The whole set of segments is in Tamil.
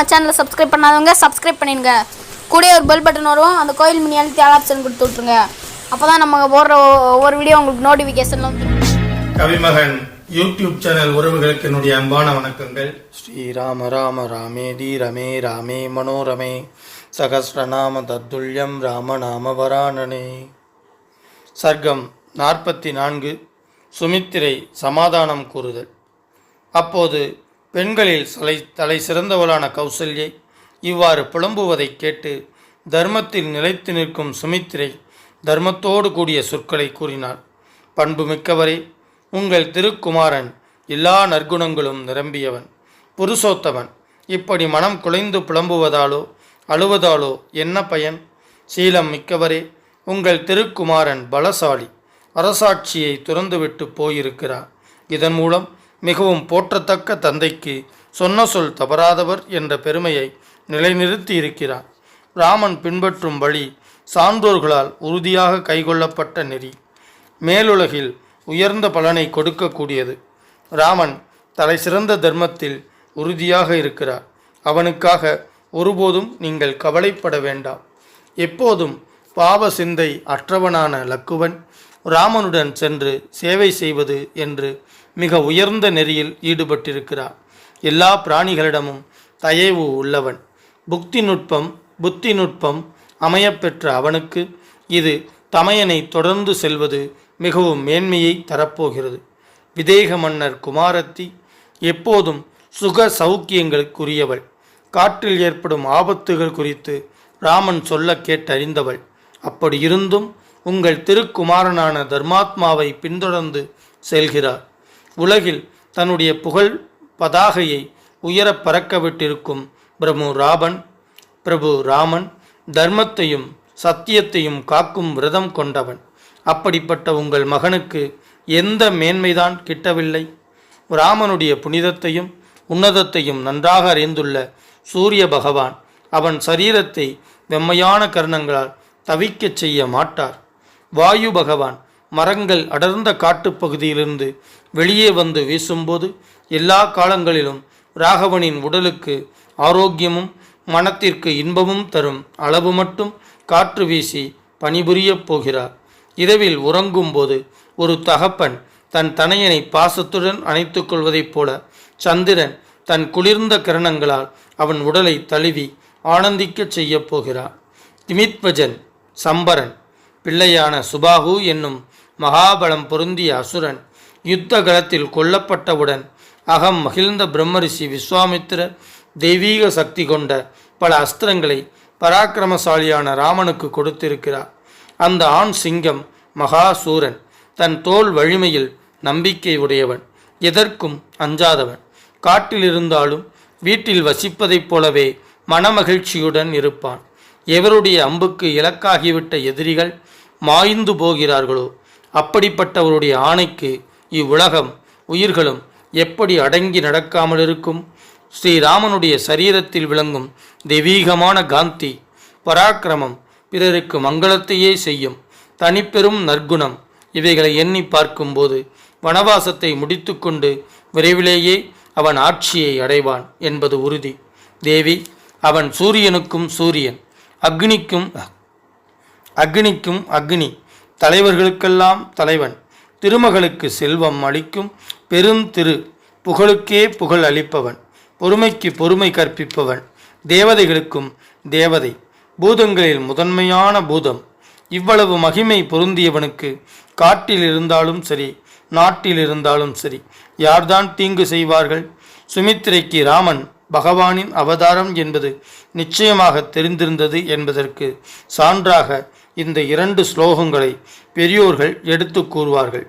நம்ம சேனலை சப்ஸ்கிரைப் பண்ணாதவங்க சப்ஸ்கிரைப் பண்ணிடுங்க. கூடயே ஒரு பெல் பட்டன் வரும். அந்த கோயில் மணி அழுத்தி ஆல் ஆப்ஷன் கொடுத்து விட்ருங்க அப்போ தான் நம்ம போடுற ஒவ்வொரு வீடியோ உங்களுக்கு நோட்டிஃபிகேஷன் வந்து கவிமகன் யூடியூப் சேனல் உறவுகளுக்கு என்னுடைய அன்பான வணக்கங்கள். ஸ்ரீராம ராம ராமேதி ரமே ராமே மனோரமே சகஸ்ரநாம தத்துல்யம் ராமநாம வராணனே சர்க்கம் நாற்பத்தி நான்கு சுமித்திரை சமாதானம் கூறுதல். அப்போது பெண்களில் தலை தலை சிறந்தவளான கௌசல்யை இவ்வாறு புலம்புவதைக் கேட்டு தர்மத்தில் நிலைத்து நிற்கும் சுமித்திரை தர்மத்தோடு கூடிய சொற்களை கூறினார் பண்பு மிக்கவரே உங்கள் திருக்குமாரன் எல்லா நற்குணங்களும் நிரம்பியவன் புருஷோத்தவன் இப்படி மனம் குலைந்து புலம்புவதாலோ அழுவதாலோ என்ன பயன்? சீலம் மிக்கவரே உங்கள் திருக்குமாரன் பலசாலி. அரசாட்சியை துறந்துவிட்டு போயிருக்கிறார். இதன் மூலம் மிகவும் போற்றத்தக்க தந்தைக்கு சொன்ன சொல் தவறாதவர் என்ற பெருமையை நிலைநிறுத்தி இருக்கிறார். ராமன் பின்பற்றும் வழி சான்றோர்களால் உறுதியாக கைகொள்ளப்பட்ட நெறி. மேலுலகில் உயர்ந்த பலனை கொடுக்கக்கூடியது. ராமன் தலை சிறந்த தர்மத்தில் உறுதியாக இருக்கிறார். அவனுக்காக ஒருபோதும் நீங்கள் கவலைப்பட வேண்டாம். எப்போதும் பாவ சிந்தை அற்றவனான லக்குவன் ராமனுடன் சென்று சேவை செய்வது என்று மிக உயர்ந்த நெறியில் ஈடுபட்டிருக்கிறார். எல்லா பிராணிகளிடமும் தயவு உள்ளவன். புக்தி நுட்பம் புத்தி நுட்பம் அமையப்பெற்ற அவனுக்கு இது தமையனை தொடர்ந்து செல்வது மிகவும் மேன்மையை தரப்போகிறது. விதேக மன்னர் குமாரத்தி எப்போதும் சுக சௌக்கியங்களுக்குரியவள். காற்றில் ஏற்படும் ஆபத்துகள் குறித்து ராமன் சொல்ல கேட்டறிந்தவள். அப்படி இருந்தும் உங்கள் திருக்குமாரனான தர்மாத்மாவை பின்தொடர்ந்து செல்கிறார். உலகில் தன்னுடைய புகழ் பதாகையை உயரப் பறக்கவிட்டிருக்கும் பிரபு ராபன் பிரபு ராமன் தர்மத்தையும் சத்தியத்தையும் காக்கும் விரதம் கொண்டவன். அப்படிப்பட்ட உங்கள் மகனுக்கு எந்த மேன்மைதான் கிட்டவில்லை? ராமனுடைய புனிதத்தையும் உன்னதத்தையும் நன்றாக அறிந்துள்ள சூரிய பகவான் அவன் சரீரத்தை வெம்மையான கர்ணங்களால் தவிக்கச் செய்ய மாட்டார். வாயு பகவான் மரங்கள் அடர்ந்த காட்டுப்பகுதியிலிருந்து வெளியே வந்து வீசும்போது எல்லா காலங்களிலும் ராகவனின் உடலுக்கு ஆரோக்கியமும் மனத்திற்கு இன்பமும் தரும் அளவு மட்டும் காற்று வீசி பணிபுரியப் போகிறார். இரவில் உறங்கும்போது ஒரு தகப்பன் தன் தனையனை பாசத்துடன் அணைத்து கொள்வதைப் போல சந்திரன் தன் குளிர்ந்த கிரணங்களால் அவன் உடலை தழுவி ஆனந்திக்கச் செய்யப் போகிறார். திமித்வஜன் சம்பரன் பிள்ளையான சுபாகு என்னும் மகாபலம் பொருந்திய அசுரன் யுத்த கலத்தில் கொல்லப்பட்டவுடன் அகம் மகிழ்ந்த பிரம்மரிஷி விஸ்வாமித்திரர் தெய்வீக சக்தி கொண்ட பல அஸ்திரங்களை பராக்கிரமசாலியான ராமனுக்கு கொடுத்திருக்கிறார். அந்த ஆண் சிங்கம் மகாசூரன் தன் தோல் வலிமையில் நம்பிக்கை உடையவன் எதற்கும் அஞ்சாதவன். காட்டில் இருந்தாலும் வீட்டில் வசிப்பதைப் போலவே மனமகிழ்ச்சியுடன் இருப்பான். எவருடைய அம்புக்கு இலக்காகிவிட்ட எதிரிகள் மாய்ந்து போகிறார்களோ அப்படிப்பட்டவருடைய ஆணைக்கு இவ்வுலகம் உயிர்களும் எப்படி அடங்கி நடக்காமல் இருக்கும்? ஸ்ரீராமனுடைய சரீரத்தில் விளங்கும் தெய்வீகமான காந்தி பராக்கிரமம் பிறருக்கு மங்களத்தையே செய்யும். தனிப்பெரும் நற்குணம். இவைகளை எண்ணி பார்க்கும்போது வனவாசத்தை முடித்துக்கொண்டு விரைவிலேயே அவன் ஆட்சியை அடைவான் என்பது உறுதி. தேவி அவன் சூரியனுக்கும் சூரியன் அக்னிக்கும் அக்னிக்கும் அக்னி. தலைவர்களுக்கெல்லாம் தலைவன் திருமகளுக்கு செல்வம் அளிக்கும் பெருந்திரு புகழுக்கே புகழ் அளிப்பவன் பொறுமைக்கு பொறுமை கற்பிப்பவன் தேவதைகளுக்கும் தேவதை பூதங்களில் முதன்மையான பூதம். இவ்வளவு மகிமை பொருந்தியவனுக்கு காட்டில் இருந்தாலும் சரி நாட்டில் இருந்தாலும் சரி யார்தான் தீங்கு செய்வார்கள்? சுமித்திரைக்கு ராமன் பகவானின் அவதாரம் என்பது நிச்சயமாக தெரிந்திருந்தது என்பதற்கு சான்றாக இந்த இரண்டு ஸ்லோகங்களை பெரியோர்கள் எடுத்து கூறுவார்கள்.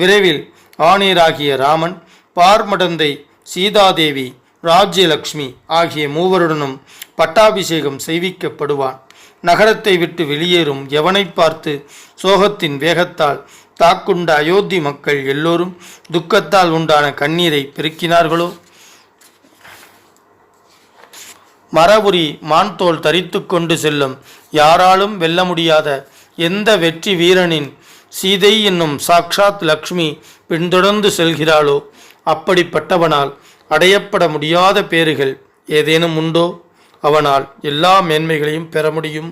விரைவில் ஆணையராகிய ராமன் பார்மடந்தை சீதாதேவி ராஜ்யலக்ஷ்மி ஆகிய மூவருடனும் பட்டாபிஷேகம் செய்விக்கப்படுவான். நகரத்தை விட்டு வெளியேறும் எவனை பார்த்து சோகத்தின் வேகத்தால் தாக்குண்ட அயோத்தி மக்கள் எல்லோரும் துக்கத்தால் உண்டான கண்ணீரை பெருக்கினார்களோ? மரபுரி மான்தோல் தரித்து கொண்டு செல்லும். யாராலும் வெல்ல முடியாத எந்த வெற்றி வீரனின் சீதை என்னும் சாக்ஷாத் லக்ஷ்மி பின்தொடர்ந்து செல்கிறாளோ அப்படிப்பட்டவனால் அடையப்பட முடியாத பேறுகள் ஏதேனும் உண்டோ? அவனால் எல்லா மேன்மைகளையும் பெற முடியும்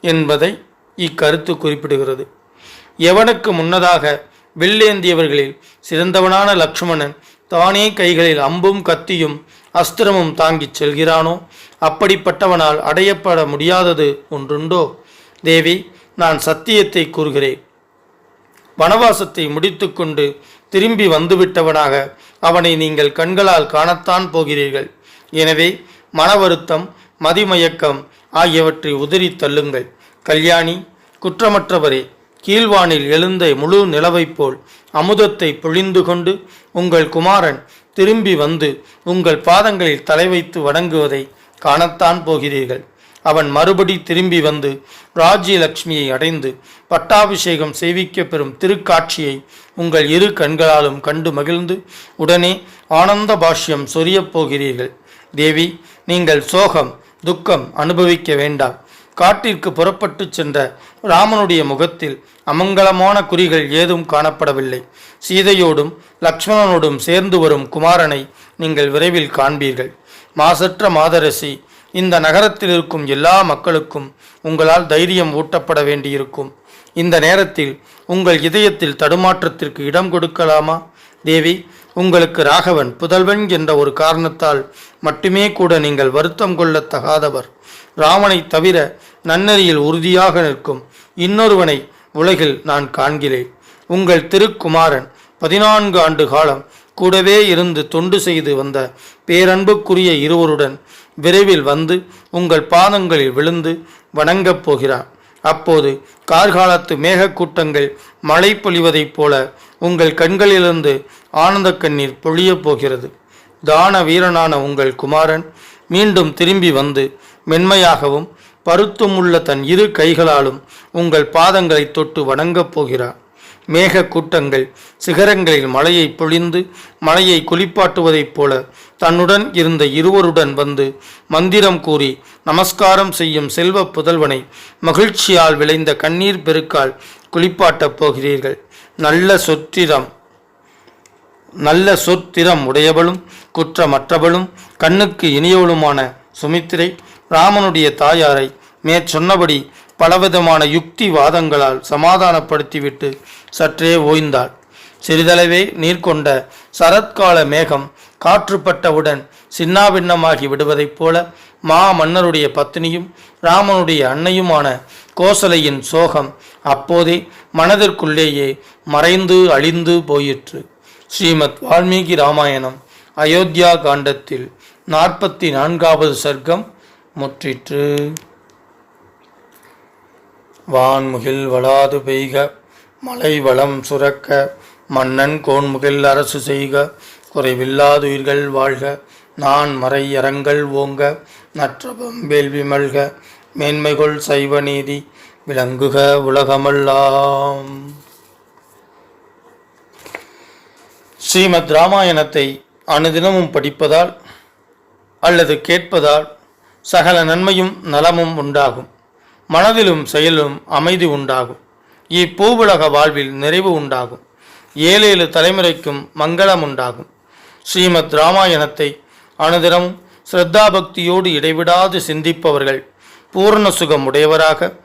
என்பதை இக்கருத்து குறிப்பிடுகிறது. எவனுக்கு முன்னதாக வில்லேந்தியவர்களில் சிறந்தவனான லக்ஷ்மணன் தானே கைகளில் அம்பும் கத்தியும் அஸ்திரமும் தாங்கிச் செல்கிறானோ? அப்படிப்பட்டவனால் அடையப்பட முடியாதது ஒன்றுண்டோ? தேவி நான் சத்தியத்தை கூறுகிறேன். வனவாசத்தை முடித்துக்கொண்டு திரும்பி வந்துவிட்டவனாக அவனை நீங்கள் கண்களால் காணத்தான் போகிறீர்கள். எனவே மன வருத்தம் மதிமயக்கம் ஆகியவற்றை உதறி தள்ளுங்கள். கல்யாணி குற்றமற்றவரே கீழ்வானில் எழுந்த முழு நிலவைப் போல் அமுதத்தை பொழிந்து கொண்டு உங்கள் குமாரன் திரும்பி வந்து உங்கள் பாதங்களில் தலை வைத்து வணங்குவதை காணத்தான் போகிறீர்கள். அவன் மறுபடி திரும்பி வந்து ராஜ்யலட்சுமியை அடைந்து பட்டாபிஷேகம் செய்விக்க பெறும் திருக்காட்சியை உங்கள் இரு கண்களாலும் கண்டு மகிழ்ந்து உடனே ஆனந்த பாஷ்யம் சொரியப் போகிறீர்கள். தேவி நீங்கள் சோகம் துக்கம் அனுபவிக்க வேண்டாம். காட்டிற்கு புறப்பட்டுச் சென்ற ராமனுடைய முகத்தில் அமங்கலமான குறிகள் ஏதும் காணப்படவில்லை. சீதையோடும் லக்ஷ்மணனோடும் சேர்ந்து வரும் குமாரனை நீங்கள் விரைவில் காண்பீர்கள். மாசற்ற மாதரசி இந்த நகரத்தில் இருக்கும் எல்லா மக்களுக்கும் உங்களால் தைரியம் ஊட்டப்பட வேண்டியிருக்கும். இந்த நேரத்தில் உங்கள் இதயத்தில் தடுமாற்றத்திற்கு இடம் கொடுக்கலாமா? தேவி உங்களுக்கு ராகவன் புதல்வன் என்ற ஒரு காரணத்தால் மட்டுமே கூட நீங்கள் வருத்தம் கொள்ளத் தகாதவர். ராமனை தவிர நன்னெறியில் உறுதியாக நிற்கும் இன்னொருவனை உலகில் நான் காண்கிறேன். உங்கள் திருக்குமாரன் பதினான்கு ஆண்டு காலம் கூடவே இருந்து தொண்டு செய்து வந்த பேரன்புக்குரிய இருவருடன் விரைவில் வந்து உங்கள் பாதங்களில் விழுந்து வணங்கப் போகிறார். அப்போது கார்காலத்து மேகக்கூட்டங்கள் மழை பொழிவதைப் போல உங்கள் கண்களிலிருந்து ஆனந்த கண்ணீர் பொழியப் போகிறது. தான வீரனான உங்கள் குமாரன் மீண்டும் திரும்பி வந்து மென்மையாகவும் பருத்தமுள்ள தன் இரு கைகளாலும் உங்கள் பாதங்களை தொட்டு வணங்கப் போகிறார். மேக கூட்டங்கள் சிகரங்களில் மலையை பொழிந்து மலையை குளிப்பாட்டுவதைப் போல தன்னுடன் இருந்த இருவருடன் வந்து மந்திரம் கூறி நமஸ்காரம் செய்யும் செல்வ புதல்வனை மகிழ்ச்சியால் விளைந்த கண்ணீர் பெருக்கால் குளிப்பாட்டப் போகிறீர்கள். நல்ல சொத்திரம். நல்ல சொத்திரம் உடையவளும் குற்றமற்றவளும் கண்ணுக்கு இனியவளுமான சுமித்திரை ராமனுடைய தாயாரை மேற்சொன்னபடி பலவிதமான யுக்தி வாதங்களால் சமாதானப்படுத்திவிட்டு சற்றே ஓய்ந்தாள். சிறிதளவே நீர் கொண்ட சரத்கால மேகம் காற்றுப்பட்டவுடன் சின்னாபின்னமாகி விடுவதைப் போல மா மன்னருடைய பத்தினியும் ராமனுடைய அன்னையுமான கோசலையின் சோகம் அப்போதே மனதிற்குள்ளேயே மறைந்து அழிந்து போயிற்று. ஸ்ரீமத் வால்மீகி ராமாயணம் அயோத்தியா காண்டத்தில் நாற்பத்தி நான்காவது சர்க்கம் முற்றிற்று. வான்முகில் வளாது பெய்க மலை வளம் சுரக்க மன்னன் கோன்முகில் அரசு செய்க குறைவில்லாதுயிர்கள் வாழ்க நான் மறை அறங்கள் ஓங்க நற்றபம் வேள்வி மல்க மேன்மைகொள் சைவ நீதி விளங்குக உலகமல்லாம். ஸ்ரீமத் ராமாயணத்தை அனுதினமும் படிப்பதால் அல்லது கேட்பதால் சகல நன்மையும் நலமும் உண்டாகும். மனதிலும் செயலும் அமைதி உண்டாகும். இப்பூவுலக வாழ்வில் நிறைவு உண்டாகும். ஏழேழு தலைமுறைக்கும் மங்களம் உண்டாகும். ஸ்ரீமத் ராமாயணத்தை அனுதினமும் ஸ்ரத்தாபக்தியோடு இடைவிடாது சிந்திப்பவர்கள் பூரண சுகம் உடையவராக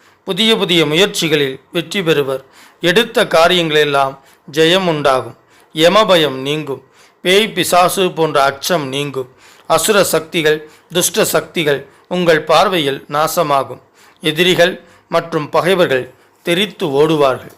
புதிய புதிய முயற்சிகளில் வெற்றி பெறுவர். எடுத்த காரியங்களெல்லாம் ஜெயம் உண்டாகும் யமபயம் நீங்கும். பேய் பிசாசு போன்ற அச்சம் நீங்கும். அசுர சக்திகள் துஷ்ட சக்திகள் உங்கள் பார்வையில் நாசமாகும். எதிரிகள் மற்றும் பகைவர்கள் தெரித்து ஓடுவார்கள்.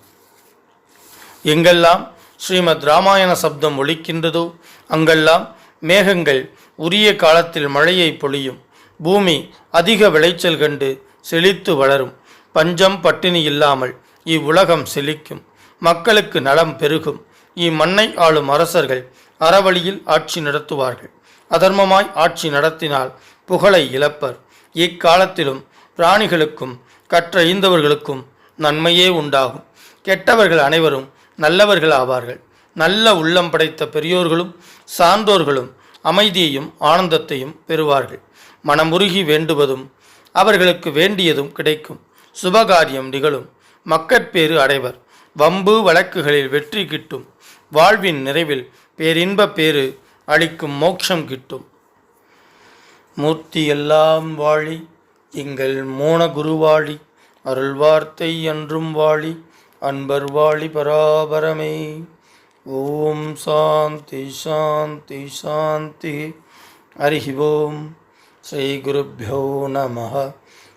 எங்கெல்லாம் ஸ்ரீமத் ராமாயண சப்தம் ஒழிக்கின்றதோ அங்கெல்லாம் மேகங்கள் உரிய காலத்தில் மழையை பொழியும். பூமி அதிக விளைச்சல் கண்டு செழித்து வளரும். பஞ்சம் பட்டினி இல்லாமல் இவ்வுலகம் செழிக்கும். மக்களுக்கு நலம் பெருகும். இம்மண்ணை ஆளும் அரசர்கள் அறவழியில் ஆட்சி நடத்துவார்கள். அதர்மமாய் ஆட்சி நடத்தினால் புகழை இழப்பர். இக்காலத்திலும் பிராணிகளுக்கும் கற்றறிந்தவர்களுக்கும் நன்மையே உண்டாகும். கெட்டவர்கள் அனைவரும் நல்லவர்கள் ஆவார்கள் நல்ல உள்ளம் படைத்த பெரியோர்களும் சான்றோர்களும் அமைதியையும் ஆனந்தத்தையும் பெறுவார்கள். மனமுருகி வேண்டுவதும் அவர்களுக்கு வேண்டியதும் கிடைக்கும். சுபகாரியம் நிகழும். மக்கட்பேறு அடைவர். வம்பு வழக்குகளில் வெற்றி கிட்டும். வாழ்வின் நிறைவில் பேரின்பப் பேறு அளிக்கும் மோட்சம் கிட்டும். மூர்த்தி எல்லாம் வாழி எங்கள் மோன குருவாழி அருள் வார்த்தை என்றும் வாழி அன்பர் வாழி பராபரமே. ஓம் சாந்தி சாந்தி சாந்தி. ஹரிஹி ஓம். ஸ்ரீ குருப்பியோ நம